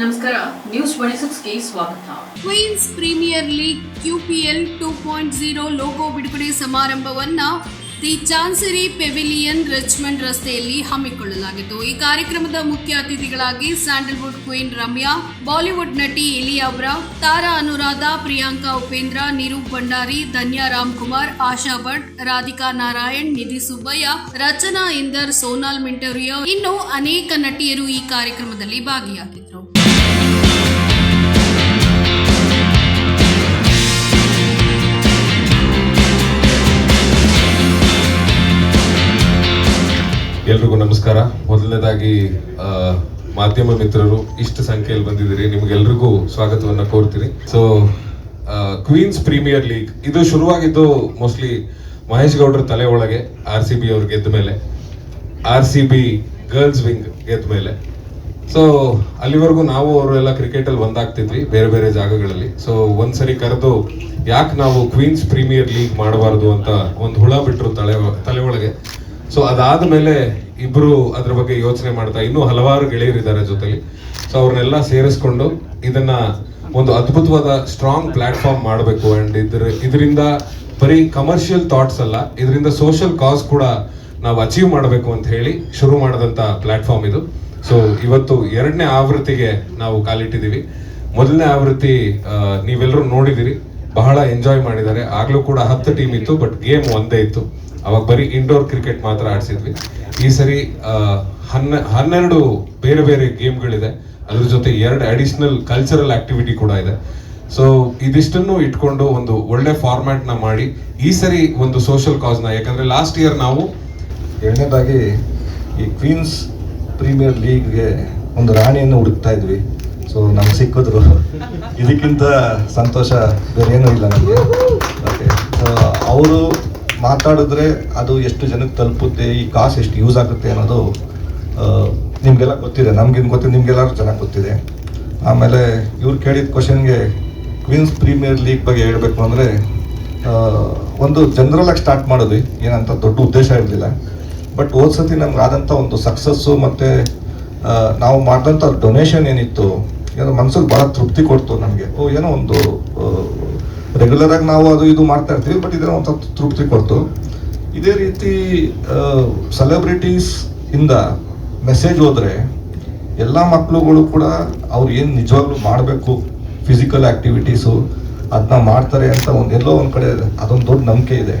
ನಮಸ್ಕಾರ news twenty ಸಿಕ್ಸ್ಗೆ ಸ್ವಾಗತ. Queens Premier League QPL two point zero logo ಬಿಡುಗಡೆ ಸಮಾರಂಭವನ್ನ ದಿ ಚಾನ್ಸರಿ ಪೆವಿಲಿಯನ್ ರಿಚ್ಮಂಡ್ ರಸ್ತೆಯಲ್ಲಿ ಹಮ್ಮಿಕೊಳ್ಳಲಾಗಿತ್ತು. ಈ ಕಾರ್ಯಕ್ರಮದ ಮುಖ್ಯ ಅತಿಥಿಗಳಾಗಿ ಸ್ಯಾಂಡಲ್ವುಡ್ ಕ್ವೀನ್ ರಮ್ಯಾ, ಬಾಲಿವುಡ್ ನಟಿ ಎಲಿಯಾಬ್ರಾ ತಾರಾ ಅನುರಾಧ, ಪ್ರಿಯಾಂಕಾ ಉಪೇಂದ್ರ, ನಿರೂಪ್ ಭಂಡಾರಿ, ಧನ್ಯಾ ರಾಮ್ಕುಮಾರ್, ಆಶಾ ಭಟ್, ರಾಧಿಕಾ ನಾರಾಯಣ್, ನಿಧಿ ಸುಬ್ಬಯ್ಯ, ರಚನಾ ಇಂದರ್, ಸೋನಾಲ್ ಮಿಂಟೋರಿಯೋ. ಇನ್ನು ಅನೇಕ ನಟಿಯರು ಈ ಕಾರ್ಯಕ್ರಮದಲ್ಲಿ ಭಾಗಿಯಾಗಿದ್ದರು. ಎಲ್ರಿಗೂ ನಮಸ್ಕಾರ. ಮೊದಲನೇದಾಗಿ ಮಾಧ್ಯಮ ಮಿತ್ರರು, ಇಷ್ಟು ಸಂಖ್ಯೆಯಲ್ಲಿ ಬಂದಿದ್ದೀರಿ. ನಿಮ್ಗೆಲ್ರಿಗೂ ಸ್ವಾಗತವನ್ನು ಕೋರ್ತೀನಿ. ಸೊ ಕ್ವೀನ್ಸ್ ಪ್ರೀಮಿಯರ್ ಲೀಗ್ ಇದು ಶುರುವಾಗಿದ್ದು ಮೋಸ್ಟ್ಲಿ ಮಹೇಶ್ ಗೌಡ್ರ ತಲೆ ಒಳಗೆ ಆರ್ ಸಿ ಬಿ ಅವ್ರು ಗೆದ್ದ ಮೇಲೆ R C B girls wing ಗೆದ್ದ ಮೇಲೆ. ಸೊ ಅಲ್ಲಿವರೆಗೂ ನಾವು ಅವರೆಲ್ಲ ಕ್ರಿಕೆಟಲ್ಲಿ ಒಂದಾಗ್ತಿದ್ವಿ, ಬೇರೆ ಬೇರೆ ಜಾಗಗಳಲ್ಲಿ. ಸೊ ಒಂದ್ಸರಿ ಕರೆದು ಯಾಕೆ ನಾವು ಕ್ವೀನ್ಸ್ ಪ್ರೀಮಿಯರ್ ಲೀಗ್ ಮಾಡಬಾರ್ದು ಅಂತ ಒಂದು ಹುಳ ಬಿಟ್ಟರು ತಲೆ ತಲೆ ಒಳಗೆ. ಸೊ ಅದಾದ ಮೇಲೆ ಇಬ್ರು ಅದ್ರ ಬಗ್ಗೆ ಯೋಚನೆ ಮಾಡ್ತಾ ಇನ್ನೂ ಹಲವಾರು ಗೆಳೆಯರಿದ್ದಾರೆ ಜೊತೆಲಿ. ಸೊ ಅವ್ರನ್ನೆಲ್ಲ ಸೇರಿಸ್ಕೊಂಡು ಇದನ್ನ ಒಂದು ಅದ್ಭುತವಾದ ಸ್ಟ್ರಾಂಗ್ ಪ್ಲಾಟ್ಫಾರ್ಮ್ ಮಾಡಬೇಕು. ಅಂಡ್ ಇದ್ರ, ಇದರಿಂದ ಬರೀ ಕಮರ್ಷಿಯಲ್ ಥಾಟ್ಸ್ ಅಲ್ಲ, ಇದರಿಂದ ಸೋಷಿಯಲ್ ಕಾಸ್ ಕೂಡ ನಾವು ಅಚೀವ್ ಮಾಡಬೇಕು ಅಂತ ಹೇಳಿ ಶುರು ಮಾಡಿದಂತ ಪ್ಲಾಟ್ಫಾರ್ಮ್ ಇದು. ಸೊ ಇವತ್ತು ಎರಡನೇ ಆವೃತ್ತಿಗೆ ನಾವು ಕಾಲಿಟ್ಟಿದ್ದೀವಿ. ಮೊದಲನೇ ಆವೃತ್ತಿ ನೀವೆಲ್ಲರೂ ನೋಡಿದಿರಿ ಬಹಳ ಎಂಜಾಯ್ ಮಾಡಿದ್ದಾರೆ. ಆಗ್ಲೂ ಕೂಡ ಹತ್ತು ಟೀಮ್ ಇತ್ತು ಬಟ್ ಗೇಮ್ ಒಂದೇ ಇತ್ತು. ಅವಾಗ ಬರೀ ಇಂಡೋರ್ ಕ್ರಿಕೆಟ್ ಮಾತ್ರ ಆಡಿಸಿದ್ವಿ. ಈ ಸರಿ ಹನ್ನ, ಹನ್ನೆರಡು ಬೇರೆ ಬೇರೆ ಗೇಮ್ಗಳಿದೆ ಅದ್ರ ಜೊತೆ ಎರಡು ಅಡಿಷನಲ್ ಕಲ್ಚರಲ್ ಆಕ್ಟಿವಿಟಿ ಕೂಡ ಇದೆ. ಸೊ ಇದಿಷ್ಟನ್ನು ಇಟ್ಕೊಂಡು ಒಂದು ಒಳ್ಳೆ ಫಾರ್ಮ್ಯಾಟ್ನ ಮಾಡಿ, ಈ ಸರಿ ಒಂದು ಸೋಷಿಯಲ್ ಕಾಸ್ನ, ಯಾಕಂದ್ರೆ ಲಾಸ್ಟ್ ಇಯರ್ ನಾವು ಎರಡನೇದಾಗಿ ಈ ಕ್ವೀನ್ಸ್ ಪ್ರೀಮಿಯರ್ ಲೀಗ್ಗೆ ಒಂದು ರಾಣಿಯನ್ನು ಹುಡುಕ್ತಾ ಇದ್ವಿ. ಸೊ ನಮ್ಗೆ ಸಿಕ್ಕಿದ್ರು. ಇದಕ್ಕಿಂತ ಸಂತೋಷ ಬೇರೆ ಏನೂ ಇಲ್ಲ ನಮಗೆ. ಓಕೆ ಸೊ ಅವರು ಮಾತಾಡಿದ್ರೆ ಅದು ಎಷ್ಟು ಜನಕ್ಕೆ ತಲುಪುತ್ತೆ, ಈ ಕಾಸು ಎಷ್ಟು ಯೂಸ್ ಆಗುತ್ತೆ ಅನ್ನೋದು ನಿಮಗೆಲ್ಲ ಗೊತ್ತಿದೆ. ನಮ್ಗೇನು ಗೊತ್ತಿದೆ ನಿಮ್ಗೆಲ್ಲರೂ ಚೆನ್ನಾಗಿ ಗೊತ್ತಿದೆ. ಆಮೇಲೆ ಇವ್ರು ಕೇಳಿದ ಕ್ವಶನ್ಗೆ ಕ್ವೀನ್ಸ್ ಪ್ರೀಮಿಯರ್ ಲೀಗ್ ಬಗ್ಗೆ ಹೇಳಬೇಕು ಅಂದರೆ ಒಂದು ಜನರಲ್ ಆಗಿ ಸ್ಟಾರ್ಟ್ ಮಾಡಿದ್ವಿ ಏನಂತ ದೊಡ್ಡ ಉದ್ದೇಶ ಇರಲಿಲ್ಲ. ಬಟ್ ಹೋದ ಸತಿ ನಮ್ಗೆ ಆದಂಥ ಒಂದು ಸಕ್ಸಸ್ಸು ಮತ್ತು ನಾವು ಮಾಡಿದಂಥ ಡೊನೇಷನ್ ಏನಿತ್ತು, ಏನೋ ಮನ್ಸಿಗೆ ಭಾಳ ತೃಪ್ತಿ ಕೊಡ್ತು ನಮಗೆ. ಓ, ಏನೋ ಒಂದು ರೆಗ್ಯುಲರ್ ಆಗಿ ನಾವು ಅದು ಇದು ಮಾಡ್ತಾ ಇರ್ತೀವಿ ಬಟ್ ಇದೇ ಒಂದು ತೃಪ್ತಿ ಕೊಡ್ತು. ಇದೇ ರೀತಿ ಸೆಲೆಬ್ರಿಟೀಸ್ ಇಂದ ಮೆಸೇಜ್ ಹೋದರೆ ಎಲ್ಲ ಮಕ್ಕಳುಗಳು ಕೂಡ ಅವ್ರು ಏನು ನಿಜವಾಗ್ಲೂ ಮಾಡಬೇಕು ಫಿಸಿಕಲ್ ಆ್ಯಕ್ಟಿವಿಟೀಸು ಅದನ್ನ ಮಾಡ್ತಾರೆ ಅಂತ ಒಂದು ಎಲ್ಲೋ ಒಂದು ಕಡೆ ಅದೊಂದು ದೊಡ್ಡ ನಂಬಿಕೆ ಇದೆ.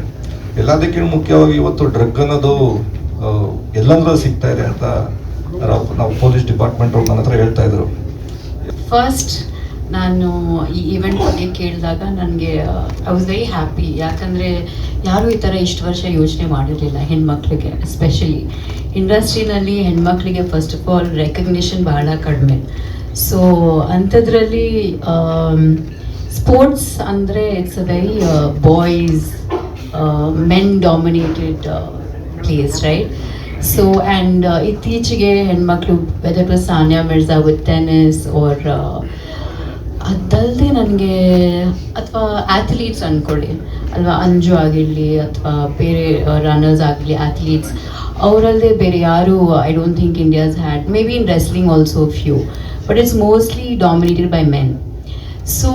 ಎಲ್ಲದಕ್ಕಿಂತ ಮುಖ್ಯವಾಗಿ ಇವತ್ತು ಡ್ರಗ್ ಅನ್ನೋದು ಎಲ್ಲಂದ್ರೂ ಸಿಗ್ತಾ ಇದೆ ಅಂತ ನಾವು ಪೊಲೀಸ್ ಡಿಪಾರ್ಟ್ಮೆಂಟ್ ಅವ್ರು ನನ್ನ ಹತ್ರ ಹೇಳ್ತಾ ಇದ್ರು. ಫಸ್ಟ್ ನಾನು ಈ ಇವೆಂಟ್ ಬಗ್ಗೆ ಕೇಳಿದಾಗ ನನಗೆ ಐ ವಾಸ್ ವೆರಿ ಹ್ಯಾಪಿ ಯಾಕಂದರೆ ಯಾರೂ ಈ ಥರ ಇಷ್ಟು ವರ್ಷ ಯೋಚನೆ ಮಾಡಿರಲಿಲ್ಲ ಹೆಣ್ಮಕ್ಳಿಗೆ ಎಸ್ಪೆಷಲಿ ಇಂಡಸ್ಟ್ರಿನಲ್ಲಿ ಹೆಣ್ಮಕ್ಳಿಗೆ ಫಸ್ಟ್ ಆಫ್ ಆಲ್ ರೆಕಗ್ನಿಷನ್ ಬಹಳ ಕಡಿಮೆ. ಸೊ ಅಂಥದ್ರಲ್ಲಿ ಸ್ಪೋರ್ಟ್ಸ್ ಅಂದರೆ it's a very boys men dominated place right so and ಇತ್ತೀಚೆಗೆ ಹೆಣ್ಮಕ್ಳು whether Sania Mirza with tennis or ಅದಲ್ಲದೆ ನನಗೆ ಅಥವಾ ಆ್ಯಥ್ಲೀಟ್ಸ್ ಅಂದ್ಕೊಳ್ಳಿ ಅಲ್ವಾ ಅಂಜು ಆಗಿರಲಿ ಅಥವಾ ಬೇರೆ ರನ್ನರ್ಸ್ ಆಗಲಿ ಆ್ಯಥ್ಲೀಟ್ಸ್ ಅವರಲ್ಲದೆ ಬೇರೆ ಯಾರು I don't think India's had maybe in wrestling also few but it's mostly dominated by men so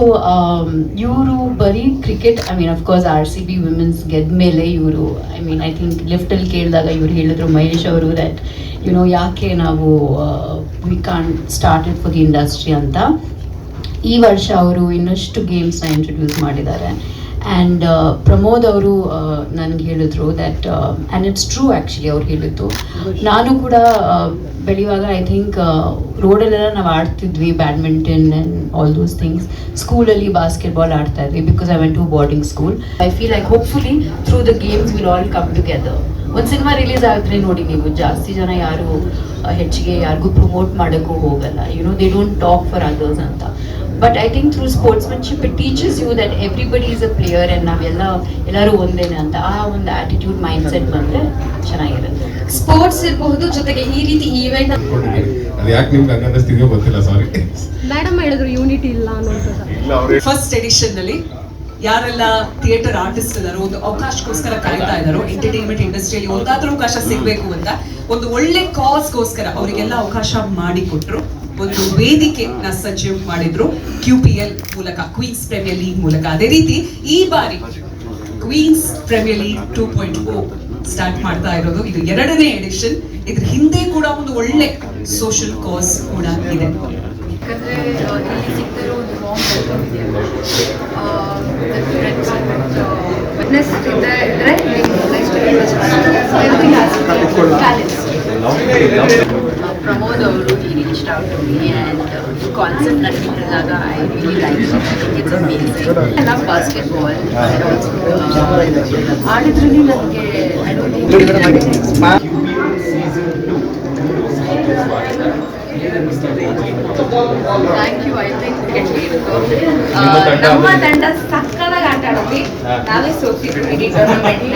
ಇವರು ಬರೀ cricket I mean of course R C B women's ಗೆದ್ದ ಮೇಲೆ ಇವರು ಐ ಮೀನ್ ಐ ಥಿಂಕ್ ಲಿಫ್ಟಲ್ಲಿ ಕೇಳಿದಾಗ ಇವರು ಹೇಳಿದ್ರು, ಮಹೇಶ್ ಅವರು ದಟ್ ಯುನೋ ಯಾಕೆ ನಾವು we can started for the industry ಅಂತ. ಈ ವರ್ಷ ಅವರು ಇನ್ನಷ್ಟು ಗೇಮ್ಸ್ನ ಇಂಟ್ರೊಡ್ಯೂಸ್ ಮಾಡಿದ್ದಾರೆ. ಆ್ಯಂಡ್ ಪ್ರಮೋದ್ ಅವರು ನನಗೆ ಹೇಳಿದ್ರು that and it's true actually ಅವ್ರು ಹೇಳಿದ್ದು. ನಾನು ಕೂಡ ಆ, ಬೆಳೆಯುವಾಗ ಐ ಥಿಂಕ್ ರೋಡಲ್ಲೆಲ್ಲ ನಾವು ಆಡ್ತಿದ್ವಿ badminton and all those things ಸ್ಕೂಲಲ್ಲಿ ಬಾಸ್ಕೆಟ್ಬಾಲ್ ಆಡ್ತಾ ಇದ್ವಿ because I went to boarding school I feel like hopefully through the games will all come together ಒಂದು ಸಿನಿಮಾ ರಿಲೀಸ್ ಆಗಿದ್ರೆ ನೋಡಿ ನೀವು ಜಾಸ್ತಿ ಜನ ಯಾರು ಹೆಚ್ಚಿಗೆ ಯಾರಿಗೂ ಪ್ರಮೋಟ್ ಮಾಡೋಕ್ಕೂ ಹೋಗಲ್ಲ. You know they don't talk for others ಅಂತ. But I think through sportsmanship it teaches you that everybody is a player and ನಾವೆಲ್ಲ ಎಲ್ಲರೂ ಒಂದೇನೆ ಅಂತ. ಆ ಒಂದು ಆಟಿಟ್ಯೂಡ್ ಮೈಂಡ್ ಸೆಟ್ ಬಂದರೆ ಚೆನ್ನಾಗಿರುತ್ತೆ. ಸ್ಪೋರ್ಟ್ಸ್ ಇರಬಹುದು ಜೊತೆಗೆ ಈ ರೀತಿ ಈವೆಂಟ್ ಅದು ಯಾಕೆ ನಿಮ್ಗೆ ಗೊತ್ತಿಲ್ಲ ಸಾರಿ ಮೇಡಮ್ ಹೇಳಿದ್ರು ಯೂನಿಟಿ ಇಲ್ಲ ಅನ್ನೋದು ಫಸ್ಟ್ ಎಡಿಷನ್ನಲ್ಲಿ ಯಾರೆಲ್ಲ ಥಿಯೇಟರ್ ಆರ್ಟಿಸ್ಟ್ ಇದಾರೋ ಒಂದು ಅವಕಾಶಕ್ಕೋಸ್ಕರ ಕಾಯ್ತಾ ಇದಾರೋ ಎಂಟರ್ಟೈನ್ಮೆಂಟ್ ಇಂಡಸ್ಟ್ರಿಯಲ್ಲಿ ಒಂದಾದ್ರೂ ಅವಕಾಶ ಸಿಗಬೇಕು ಅಂತ ಒಂದು ಒಳ್ಳೆ ಕಾಸ್ಗೋಸ್ಕರ ಅವರಿಗೆಲ್ಲ ಅವಕಾಶ ಮಾಡಿಕೊಟ್ರು. ಒಂದು ವೇದಿಕೆನ ಸಜ್ಜು ಮಾಡಿದ್ರು ಕ್ಯೂ ಪಿ ಎಲ್ ಮೂಲಕ ಕ್ವೀನ್ಸ್ ಪ್ರೀಮಿಯರ್ ಲೀಗ್ ಮೂಲಕ. ಅದೇ ರೀತಿ ಈ ಬಾರಿ Queens Premier League two point O start ಮಾಡ್ತಾ ಇರೋದು. ಇದು ಎರಡನೇ ಎಡಿಷನ್ ಇದ್ರ ಹಿಂದೆ ಕೂಡ ಒಂದು ಒಳ್ಳೆ ಸೋಷಿಯಲ್ ಕಾಸ್ ಕೂಡ ಇದೆ. ಯಾಕಂದ್ರೆ ಆ, ಇಲ್ಲಿ ಸಿಗ್ತಿರೋ ಒಂದು ವಾಮ್ ವೆಲ್ಕಮ್ ಇದೆ ವಿಟ್ನೆಸ್ ಇದ್ದರೆ ಇದ್ರೆ ನೆಕ್ಸ್ಟ್ ಪ್ರಮೋದ್ ಅವರು ಈ reached out to me and concept ನನಗೆ ಹೇಳಿದಾಗ I really like it's amazing I love basketball ಆಡಿದ್ರಲ್ಲಿ ನನಗೆ I don't thank you I think ನಮ್ಮ ತಂಡ ಸಕ್ಕತ್ತಾಗಿ ಆಟ ಆಡಿದ್ವಿ ನಾವೇ ಸೋತಿದ್ವಿ ಇಡೀ ಟೂರ್ನಮೆಂಟ್ನ